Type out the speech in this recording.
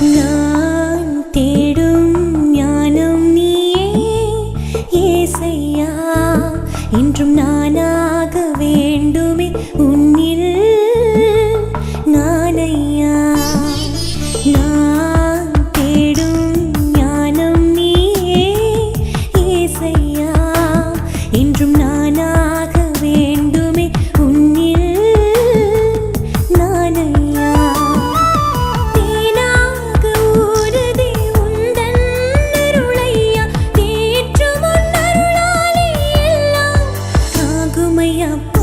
நான் தேடும் ஞானம் நீயே ஏசையா. என்றும் நானாக வேண்டுமே உம்மை அப்பா